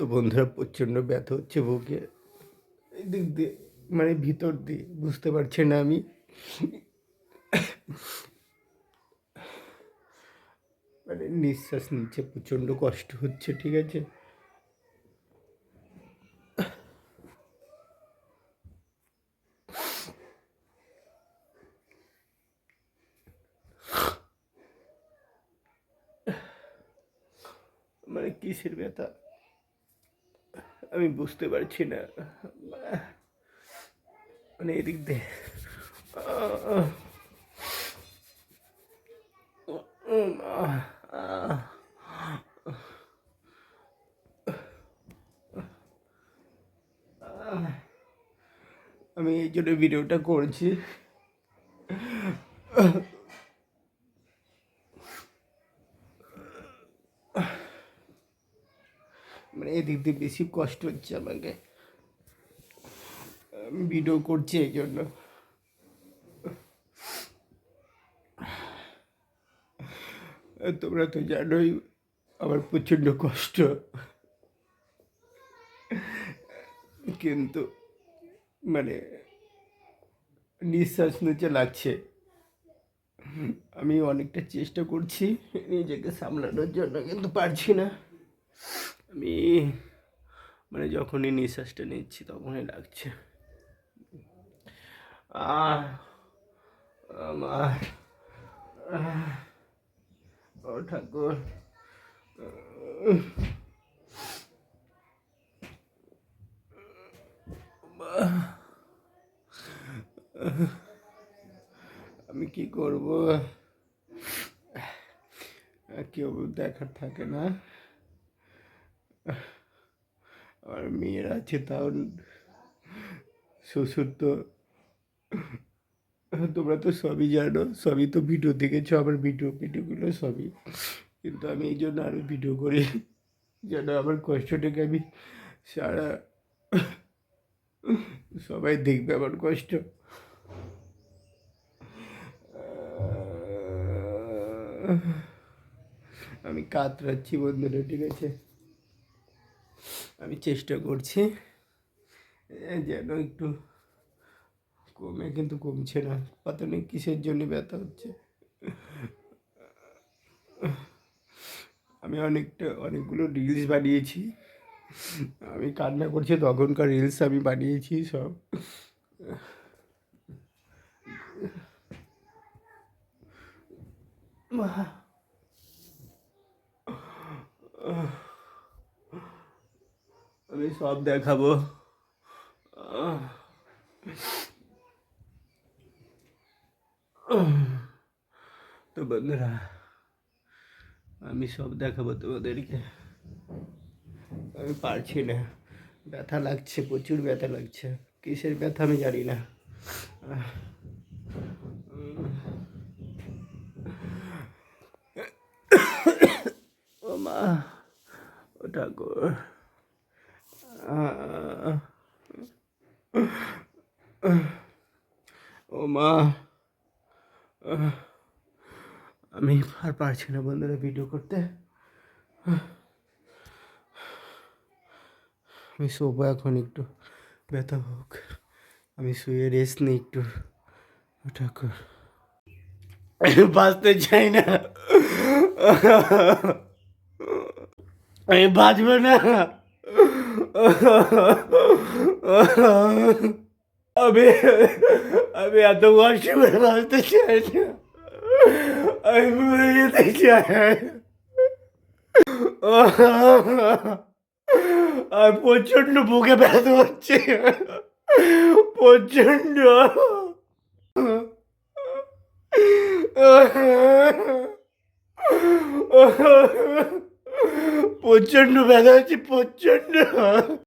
তো বন্ধুরা প্রচণ্ড ব্যথা হচ্ছে বুকে। এই দিক দিয়ে মানে ভিতর দিয়ে, বুঝতে পারছি না আমি। মানে নিঃশ্বাস নিচ্ছে, প্রচণ্ড কষ্ট হচ্ছে, ঠিক আছে? মানে কিসের ব্যথা? আমি বুঝতে পারছি না মানে এদিক দিয়ে। আমি এই জন্য ভিডিওটা করছি মানে এদিক দিয়ে বেশি কষ্ট হচ্ছে আমাকে। আমি ভিডিও করছি এই জন্য। তোমরা তো জানোই আমার প্রচণ্ড কষ্ট। কিন্তু মানে নিঃশ্বাস নিচে লাগছে। আমি অনেকটা চেষ্টা করছি নিজেকে সামলানোর জন্য, কিন্তু পারছি না। আমি মানে যখনই নিঃশ্বাসটা নিচ্ছি তখনই লাগছে। আহ, আমার ও ঠাকুর। আমি কি করব? কেউ দেখার থাকে না। আর মেয়ের আছে, তাও শ্বশুর তো, তোমরা তো সবই জানো, সবই তো ভিডিও দেখেছ, আমার ভিডিও ভিডিওগুলো সবই। কিন্তু আমি এই জন্য আরও ভিডিও করি, যেন আমার কষ্টটাকে আমি সারা সবাই দেখবে আমার কষ্ট। আমি কাতরাচ্ছি বন্ধুরা, ঠিক আছে? আমি চেষ্টা করছি। যেন একটু কমে, কিন্তু কমছে না। পাতা নেই, কিসের জন্য ব্যথা হচ্ছে? আমি অনেকটা, অনেকগুলো রিলস বানিয়েছি। আমি কান্না করছি, তখনকার রিলস আমি বানিয়েছি সব। আমি সব দেখাবো। তো বন্ধুরা, আমি সব দেখাবো তোমাদেরকে। আমি পারছি না। ব্যথা লাগছে, প্রচুর ব্যথা লাগছে। কিসের ব্যথা আমি জানি না। ও মা, ও ঠাকুর আহ, ও মা। আমি আর পারছি না বন্ধুরা ভিডিও করতে। আমি শোবো এখন একটু। ব্যথা হোক। আমি শুয়ে রেস্ট নিই একটু। ঠাকুর বাঁচতে চাই না। আমি বাঁচবো না। আমি আমি এত করে বাঁচতে চাই না। আমি মরে যেতে চাই আর প্রচণ্ড বুকে ব্যথা হচ্ছে প্রচণ্ড। প্রচণ্ড ব্যথা হচ্ছে, প্রচণ্ড।